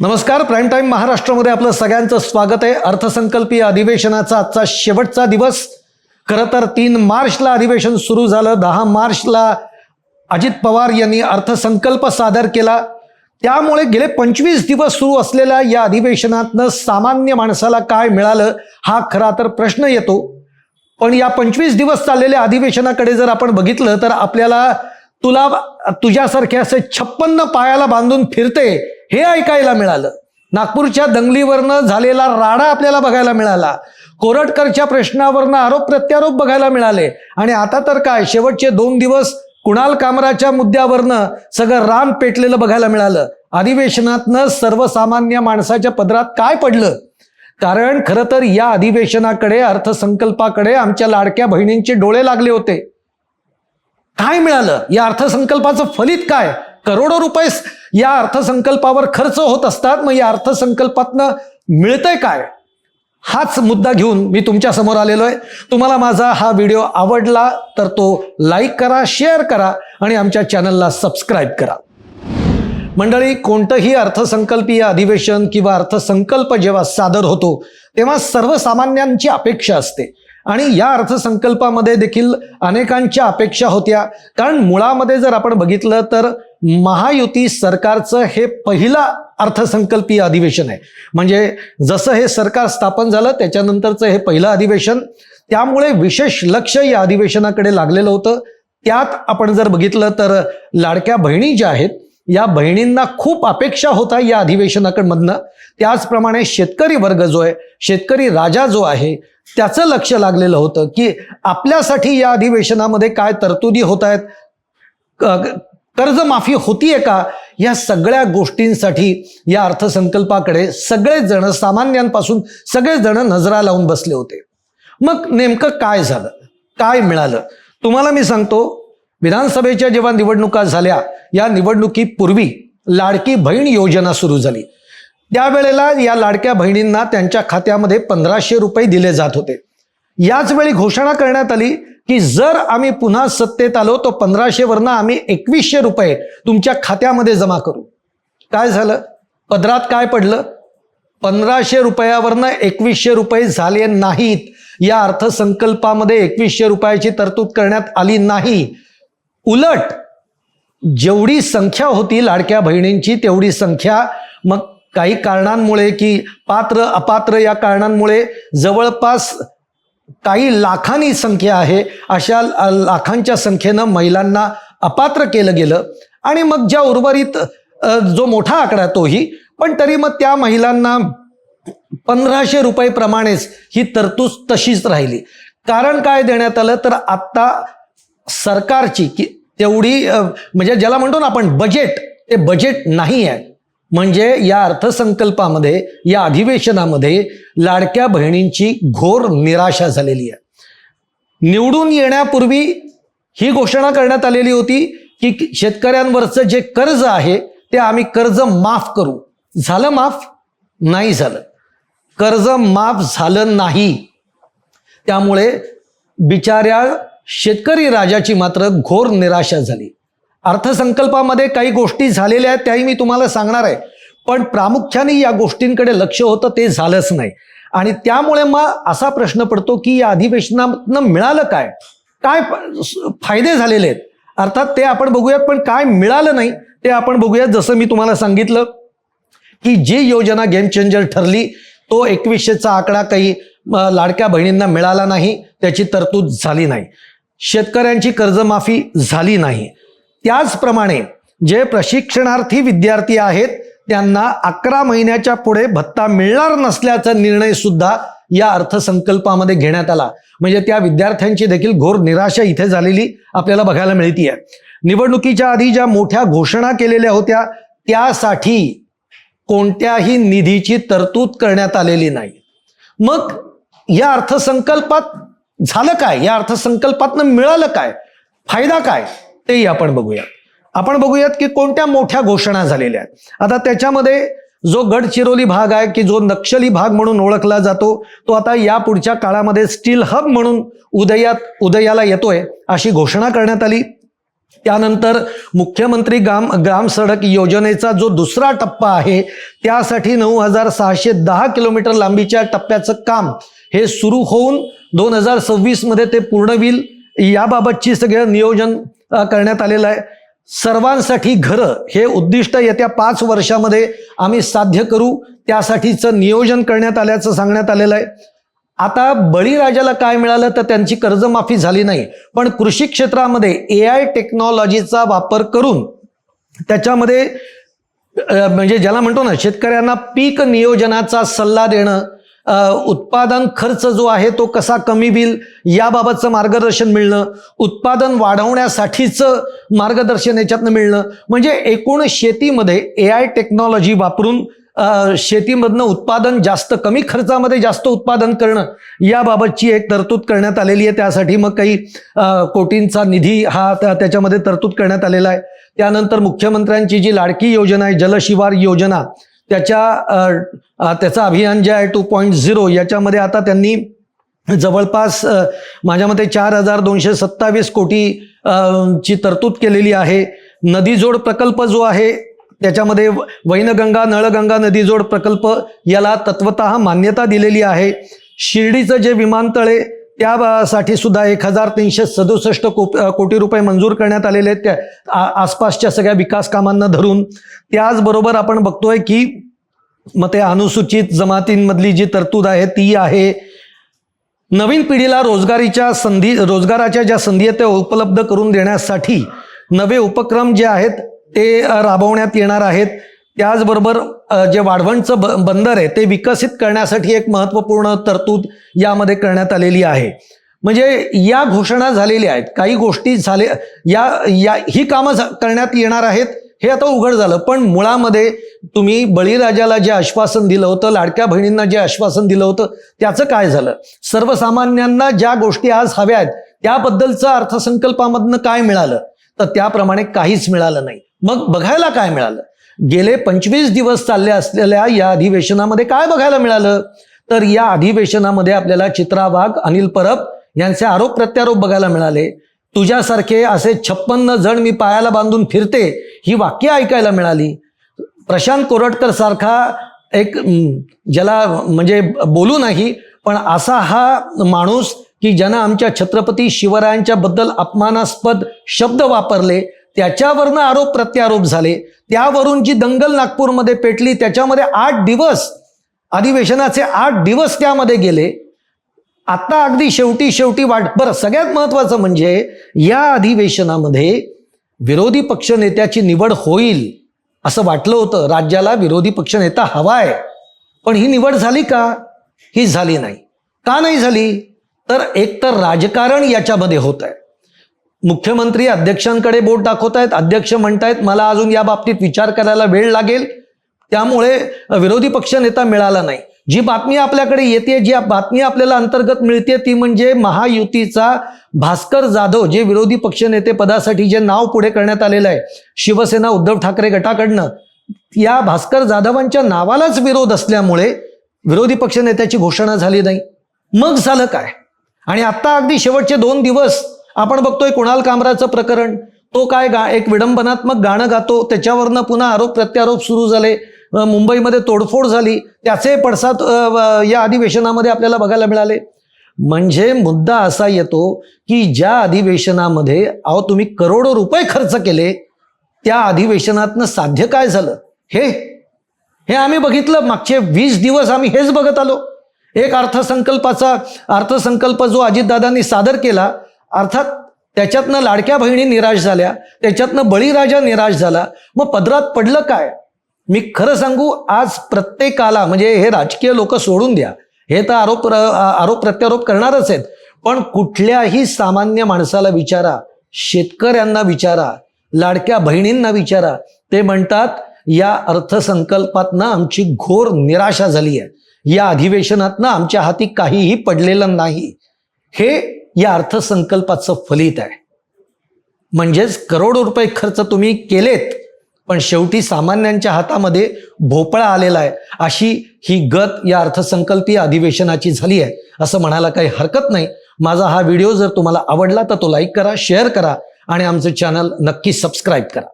नमस्कार prime time महाराष्ट्रामध्ये आपलं सगळ्यांचं स्वागत आहे. अर्थसंकल्पीय अधिवेशनाचा आजचा शेवटचा दिवस. खरं तर तीन मार्चला अधिवेशन सुरू झालं. दहा मार्चला अजित पवार यांनी अर्थसंकल्प सादर केला. त्यामुळे गेले पंचवीस दिवस सुरू असलेल्या या अधिवेशनातनं सामान्य माणसाला काय मिळालं हा खरा तर प्रश्न येतो. पण या पंचवीस दिवस चाललेल्या अधिवेशनाकडे जर आपण बघितलं तर आपल्याला तुला तुझ्यासारखे असे छप्पन्न पायाला बांधून फिरते हे ऐकायला मिळालं. नागपूरच्या दंगलीवरनं झालेला राडा आपल्याला बघायला मिळाला. कोरटकरच्या प्रश्नावरनं आरोप प्रत्यारोप बघायला मिळाले. आणि आता तर काय शेवटचे दोन दिवस कुणाल कामराच्या मुद्द्यावरनं सगळं रान पेटलेलं बघायला मिळालं. अधिवेशनातनं सर्वसामान्य माणसाच्या पदरात काय पडलं? कारण खरं तर या अधिवेशनाकडे अर्थसंकल्पाकडे आमच्या लाडक्या बहिणींचे डोळे लागले होते. काय मिळालं? या अर्थसंकल्पाचं फलित काय? करोडो रुपये या अर्थसंकल्पावर खर्च होत असतात. मग या अर्थसंकल्पातनं मिळतंय काय? हाच मुद्दा घेऊन मी तुमच्यासमोर आलेलो आहे. तुम्हाला माझा हा व्हिडिओ आवडला तर तो लाईक करा शेअर करा आणि आमच्या चॅनलला सबस्क्राईब करा. मंडळी कोणतंही अर्थसंकल्पीय अधिवेशन किंवा अर्थसंकल्प जेव्हा सादर होतो तेव्हा सर्वसामान्यांची अपेक्षा असते. आणि या अर्थसंकल्पामध्ये देखील अनेकांच्या अपेक्षा होत्या. कारण मुळामध्ये जर आपण बघितलं तर महायुती सरकारचं हे पहिलं अर्थसंकल्पीय अधिवेशन आहे. म्हणजे जसं हे सरकार स्थापन झालं त्याच्यानंतरचं हे पहिलं अधिवेशन त्यामुळे विशेष लक्ष या अधिवेशनाकडे लागलेलं होतं. त्यात आपण जर बघितलं तर लाडक्या बहिणी ज्या आहेत या बहिणींना खूप अपेक्षा होता या अधिवेशनाकडमधनं. त्याचप्रमाणे शेतकरी वर्ग जो आहे शेतकरी राजा जो आहे त्याचं लक्ष लागलेलं होतं की आपल्यासाठी या अधिवेशनामध्ये काय तरतुदी होत आहेत. कर्जमाफी होतीये का? या सगळ्या गोष्टींसाठी या अर्थसंकल्पाकडे सगळेच जण सामान्यांपासून सगळेच जण नजरा लावून बसले होते. मग नेमकं काय झालं? काय मिळालं? तुम्हाला मी सांगतो विधानसभेच्या जेव्हा निवडणुका झाल्या या निवडणुकीपूर्वी लाडकी बहीण योजना सुरू झाली. त्यावेळेला या लाडक्या बहिणींना त्यांच्या खात्यामध्ये पंधराशे रुपये दिले जात होते. याच वेळी घोषणा करण्यात आली की जर आम्ही पुन्हा सत्तेत आलो तर पंधराशे वरनं आम्ही एकवीसशे रुपये तुमच्या खात्यामध्ये जमा करू. काय झालं? पदरात काय पडलं? पंधराशे रुपयावरनं एकवीसशे रुपये झाले नाहीत. या अर्थसंकल्पामध्ये एकवीसशे रुपयाची तरतूद करण्यात आली नाही. उलट जेवढी संख्या होती लाडक्या बहिणींची तेवढी संख्या मग काही कारणांमुळे की पात्र अपात्र या कारणांमुळे जवळपास काही लाखांनी संख्या आहे. अशा लाखांच्या संख्येनं महिलांना अपात्र केलं गेलं. आणि मग ज्या उर्वरित जो मोठा आकडा आहे तोही पण तरी मग त्या महिलांना पंधराशे रुपये प्रमाणेच ही तरतूद तशीच राहिली. कारण काय देण्यात आलं? तर आत्ता सरकारची की तेवढी म्हणजे ज्याला म्हणतो ना आपण बजेट ते बजेट नाही आहे. म्हणजे या अर्थसंकल्पामध्ये या अधिवेशनामध्ये लाडक्या बहिणींची घोर निराशा झालेली आहे. निवडून येण्यापूर्वी ही घोषणा करण्यात आलेली होती की शेतकऱ्यांवरचं जे कर्ज आहे ते आम्ही कर्ज माफ करू. झालं माफ? नाही झालं. कर्ज माफ झालं नाही. त्यामुळे बिचाऱ्या शेतकरी राजाची मात्र घोर निराशा झाली. अर्थसंकल्पामध्ये काही गोष्टी झालेल्या आहेत त्याही मी तुम्हाला सांगणार आहे. पण प्रामुख्याने या गोष्टींकडे लक्ष होतं ते झालंच नाही. आणि त्यामुळे मग असा प्रश्न पडतो की या अधिवेशनातनं मिळालं काय? काय फायदे झालेले आहेत? अर्थात ते आपण बघूयात पण काय मिळालं नाही ते आपण बघूयात. जसं मी तुम्हाला सांगितलं की जी योजना गेम चेंजर ठरली तो एकवीसशेचा आकडा काही लाडक्या बहिणींना मिळाला नाही त्याची तरतूद झाली नाही. शेतकऱ्यांची कर्जमाफी झाली नाही. त्याचप्रमाणे जे प्रशिक्षणार्थी विद्यार्थी आहेत त्यांना अकरा महिन्याच्या पुढे भत्ता मिळणार नसल्याचा निर्णय सुद्धा या अर्थसंकल्पामध्ये घेण्यात आला. म्हणजे त्या विद्यार्थ्यांची देखील घोर निराशा इथे झालेली आपल्याला बघायला मिळतीये. निवडणुकीच्या आधी ज्या मोठ्या घोषणा केलेल्या होत्या त्यासाठी कोणत्याही निधीची तरतूद करण्यात आलेली नाही. मग या अर्थसंकल्पात झालं काय? या अर्थसंकल्पातनं मिळालं काय? फायदा काय? तेही आपण बघूया आपण बघूयात की कोणत्या मोठ्या घोषणा झालेल्या आहेत. आता त्याच्यामध्ये जो गडचिरोली भाग आहे की जो नक्षली भाग म्हणून ओळखला जातो तो आता या पुढच्या काळामध्ये स्टील हब म्हणून उदयात उदयाला येतोय अशी घोषणा करण्यात आली. त्यानंतर मुख्यमंत्री ग्राम ग्राम सडक योजनेचा जो दुसरा टप्पा आहे त्यासाठी नऊ हजार सहाशे दहा किलोमीटर लांबीच्या टप्प्याचं काम हे सुरू होऊन दोन हजार सव्वीसमध्ये ते पूर्ण होईल. याबाबतची सगळं नियोजन करण्यात आलेलं आहे. सर्वांसाठी घरं हे उद्दिष्ट येत्या पाच वर्षामध्ये आम्ही साध्य करू. त्यासाठीचं नियोजन करण्यात आल्याचं सांगण्यात आलेलं आहे. आता बळीराजाला काय मिळालं तर त्यांची कर्जमाफी झाली नाही. पण कृषी क्षेत्रामध्ये ए आय टेक्नॉलॉजीचा वापर करून त्याच्यामध्ये म्हणजे ज्याला म्हणतो ना शेतकऱ्यांना पीक नियोजनाचा सल्ला देणं उत्पादन खर्च जो आहे तो कसा कमी होईल याबाबतचं मार्गदर्शन मिळणं उत्पादन वाढवण्यासाठीचं मार्गदर्शन याच्यातनं मिळणं म्हणजे एकूण शेतीमध्ये ए आय टेक्नॉलॉजी वापरून शेतीमधनं उत्पादन जास्त कमी खर्चामध्ये जास्त उत्पादन करणं याबाबतची एक तरतूद करण्यात आलेली आहे. त्यासाठी मग काही कोटींचा निधी हा त्याच्यामध्ये तरतूद करण्यात आलेला आहे. त्यानंतर मुख्यमंत्र्यांची जी लाडकी योजना आहे जलशिवार योजना त्याच्या त्याचं अभियान जे आहे टू पॉईंट झिरो याच्यामध्ये आता त्यांनी जवळपास माझ्या मते चार हजार दोनशे सत्तावीस कोटी ची तरतूद केलेली आहे. नदीजोड प्रकल्प जो आहे त्याच्यामध्ये व- वैनगंगा नळगंगा नदीजोड प्रकल्प याला तत्वत मान्यता दिलेली आहे. शिर्डीचं जे विमानतळ आहे त्यासाठी सुद्धा एक हजार तीनशे सदुसष्ट को कोटी रुपये मंजूर करण्यात आलेले आहेत त्या आ- आसपासच्या सगळ्या विकास कामांना धरून. त्याचबरोबर आपण बघतोय की मग ते अनुसूचित जमातींमधली जी तरतूद आहे ती आहे. नवीन पिढीला रोजगारीच्या संधी रोजगाराच्या ज्या संधी आहेत त्या उपलब्ध करून देण्यासाठी नवे उपक्रम जे आहेत ते राबवण्यात येणार आहेत. त्याचबरोबर जे वाढवणचं ब बंदर आहे ते विकसित करण्यासाठी एक महत्त्वपूर्ण तरतूद यामध्ये करण्यात आलेली आहे. म्हणजे या घोषणा झालेल्या आहेत काही गोष्टी झाले या या ही कामं करण्यात येणार आहेत हे आता उघड झालं. पण मुळामध्ये तुम्ही बळीराजाला जे आश्वासन दिलं होतं लाडक्या बहिणींना जे आश्वासन दिलं होतं त्याचं काय झालं? सर्वसामान्यांना ज्या गोष्टी आज हव्या आहेत त्याबद्दलचं अर्थसंकल्पामधनं काय मिळालं? तर त्याप्रमाणे काहीच मिळालं नाही. मग बघायला काय मिळालं? गेले पंचवीस दिवस चालले असलेल्या या अधिवेशनामध्ये काय बघायला मिळालं? तर या अधिवेशनामध्ये आपल्याला चित्रा वाघ अनिल परब यांचे आरोप प्रत्यारोप बघायला मिळाले. तुझ्यासारखे असे छप्पन्न जण मी पायाला बांधून फिरते ही वाक्य ऐकायला मिळाली. प्रशांत कोरटकर सारखा एक ज्याला म्हणजे बोलू नाही पण असा हा माणूस की ज्यानं आमच्या छत्रपती शिवरायांच्या बद्दल अपमानास्पद शब्द वापरले त्याच्यावरनं आरोप प्रत्यारोप झाले. त्यावरून जी दंगल नागपूरमध्ये पेटली त्याच्यामध्ये आठ दिवस अधिवेशनाचे आठ दिवस त्यामध्ये गेले. आता अगदी शेवटी शेवटी वाट. बरं सगळ्यात महत्त्वाचं म्हणजे या अधिवेशनामध्ये विरोधी पक्षनेत्याची निवड होईल असं वाटलं होतं. राज्याला विरोधी पक्षनेता हवा आहे पण ही निवड झाली का? ही झाली नाही. का नाही झाली? तर एकतर राजकारण याच्यामध्ये होत आहे मुख्यमंत्री अध्यक्षांकडे बोट दाखवत आहेत अध्यक्ष म्हणतायत मला अजून या बाबतीत विचार करायला वेळ लागेल. त्यामुळे विरोधी पक्ष नेता मिळाला नाही. जी बातमी आपल्याकडे येते जी बातमी आपल्याला अंतर्गत मिळते ती म्हणजे महायुतीचा भास्कर जाधव जे विरोधी पक्षनेते पदासाठी जे नाव पुढे करण्यात आलेलं आहे शिवसेना उद्धव ठाकरे गटाकडनं या भास्कर जाधवांच्या नावालाच विरोध असल्यामुळे विरोधी पक्षनेत्याची घोषणा झाली नाही. मग झालं काय? आणि आता अगदी शेवटचे दोन दिवस आपण बघतोय कुणाल कामराचं प्रकरण. तो काय गा एक विडंबनात्मक गाणं गातो त्याच्यावरनं पुन्हा आरोप प्रत्यारोप सुरू झाले. मुंबईमध्ये तोडफोड झाली. त्याचे पडसाद या अधिवेशनामध्ये आपल्याला बघायला मिळाले. म्हणजे मुद्दा असा येतो की ज्या अधिवेशनामध्ये अहो तुम्ही करोडो रुपये खर्च केले त्या अधिवेशनातनं साध्य काय झालं? हे? हे आम्ही बघितलं. मागचे वीस दिवस आम्ही हेच बघत आलो. एक अर्थसंकल्पाचा अर्थसंकल्प जो अजितदादांनी सादर केला अर्थात त्याच्यातनं लाडक्या बहिणी निराश झाल्या त्याच्यातनं बळीराजा निराश झाला. मग पदरात पडलं काय? मी खरं सांगू आज प्रत्येकाला म्हणजे हे राजकीय लोक सोडून द्या. हे तर आरोप आरोप प्रत्यारोप करणारच आहेत. पण कुठल्याही सामान्य माणसाला विचारा शेतकऱ्यांना विचारा लाडक्या बहिणींना विचारा. ते म्हणतात या अर्थसंकल्पातनं आमची घोर निराशा झाली आहे या अधिवेशनातनं आमच्या हाती काहीही पडलेलं नाही. हे या अर्थसंकल्पाचं फलित आहे. म्हणजेच करोडो रुपये खर्च तुम्ही केलेत पण शेवटी सामान्यांच्या हातामध्ये भोपळा आलेला आहे. अशी ही गत या अर्थसंकल्पीय अधिवेशनाची झाली आहे असं म्हणायला काही हरकत नाही. माझा हा व्हिडिओ जर तुम्हाला आवडला तर तो लाईक करा शेअर करा आणि आमचं चॅनल नक्की सबस्क्राईब करा.